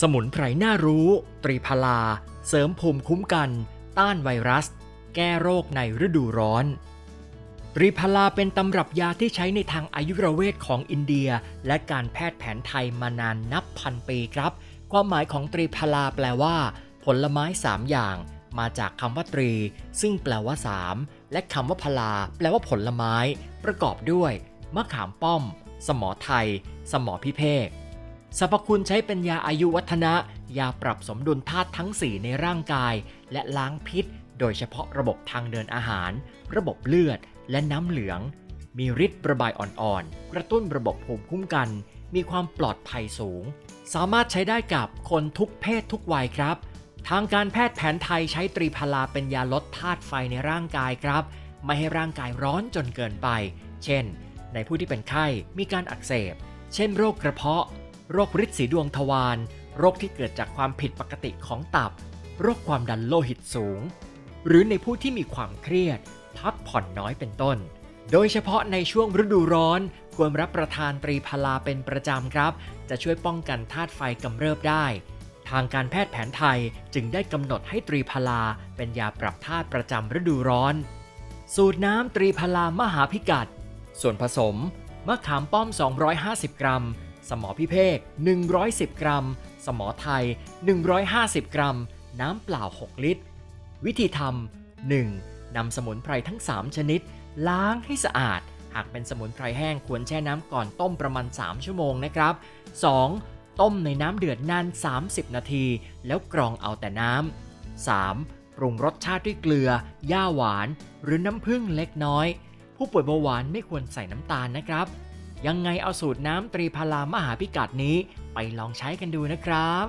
สมุนไพรน่ารู้ ตรีพลา เสริมภูมิคุ้มกัน ต้านไวรัส แก้โรคในฤดูร้อน ตรีพลาเป็นตำรับยาที่ใช้ในทางอายุรเวทของอินเดีย และการแพทย์แผนไทยมานานนับพันปีครับ ความหมายของตรีพลาแปลว่า ผลไม้สามอย่าง มาจากคำว่าตรี ซึ่งแปลว่าสามและคำว่าพลา แปลว่าผลไม้ ประกอบด้วยมะขามป้อม สมอไทย สมอพิเภก สรรพคุณใช้เป็นยาอายุวัฒนะ ยาปรับสมดุลธาตุทั้ง 4 ในร่างกาย และล้างพิษ โดยเฉพาะระบบทางเดินอาหาร ระบบเลือด และน้ำเหลือง มีฤทธิ์ระบายอ่อนๆ กระตุ้นระบบภูมิคุ้มกัน มีความปลอดภัยสูง สามารถใช้ได้กับคนทุกเพศทุกวัยครับ ทางการแพทย์แผนไทยใช้ตรีพลาเป็นยาลดธาตุไฟในร่างกายครับ ไม่ให้ร่างกายร้อนจนเกินไป เช่น ในผู้ที่เป็นไข้มีการอักเสบ เช่น โรคกระเพาะ โรคฤทธิ์สีดวงทวารโรคที่เกิดจากความผิดปกติของตับ โรคความดันโลหิตสูง หรือในผู้ที่มีความเครียด พักผ่อนน้อยเป็นต้น โดยเฉพาะในช่วงฤดูร้อน ควรรับประทานตรีพลาเป็นประจำครับ จะช่วยป้องกันธาตุไฟกำเริบได้ ทางการแพทย์แผนไทยจึงได้กำหนดให้ตรีพลาเป็นยาปรับธาตุประจำฤดูร้อน สูตรน้ำตรีพลามหาพิกัด ส่วนผสมมะขามป้อม 250 กรัม สมอพิเภก 110 กรัม สมอไทย 150 กรัม น้ำเปล่า 6 ลิตร วิธีทำ 1. นำสมุนไพรทั้ง 3 ชนิด ล้างให้สะอาด หากเป็นสมุนไพรแห้งควรแช่น้ำก่อนต้มประมาณ 3 ชั่วโมงนะครับ 2. ต้มในน้ำเดือดนาน 30 นาที แล้วกรองเอาแต่น้ำ 3. ปรุงรสชาติด้วยเกลือ ย่าหวาน หรือน้ำผึ้งเล็กน้อย ผู้ป่วยเบาหวานไม่ควรใส่น้ำตาลนะครับ ยังไงเอาสูตรน้ำตรีพารามหาพิกัดนี้ไปลองใช้กันดูนะครับ